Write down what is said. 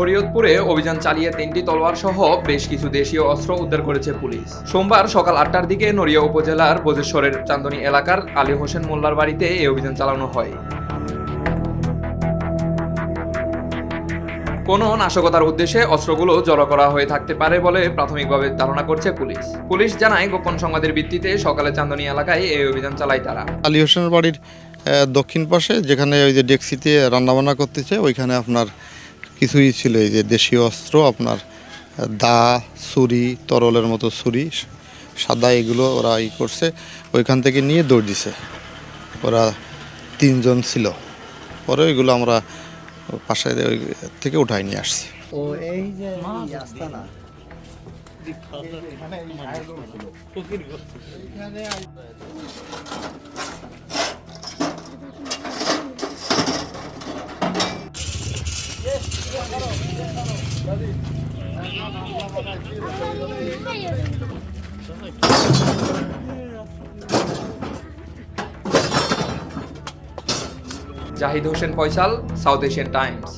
শরীয়তপুরে অভিযান চালিয়ে তিনটি তলোয়ার সহ বেশ কিছু দেশীয় অস্ত্র উদ্ধার করেছে পুলিশ। সোমবার সকাল আটটার দিকে নড়িয়া উপজেলার বোজেশ্বরের চান্দনী এলাকার আলী হোসেন মোল্লার বাড়িতে এই অভিযান চালানো হয়। কোনো নাশকতার উদ্দেশ্যে অস্ত্রগুলো জড়ো করা হয়ে থাকতে পারে বলে প্রাথমিকভাবে ধারণা করছে পুলিশ। পুলিশ জানায়, গোপন সংবাদের ভিত্তিতে সকালে চান্দনী এলাকায় এই অভিযান চালায় তারা। আলী হোসেনের বাড়ির দক্ষিণ পাশে, যেখানে ওই যে ডেক্সিতে রান্নাবান্না করতেছে, ওইখানে আপনার কিছুই ছিল এই যে দেশীয় অস্ত্র, আপনার দা, ছুরি, তরলের মতো ছুরি সাদা এগুলো ওরা ই করছে, ওইখান থেকে নিয়ে দৌড় দিছে। ওরা তিনজন ছিল। পরে ওইগুলো আমরা পাশে থেকে উঠাই নিয়ে আসছি। ও, এই যে Zahid Hossain Faisal South Asian Times.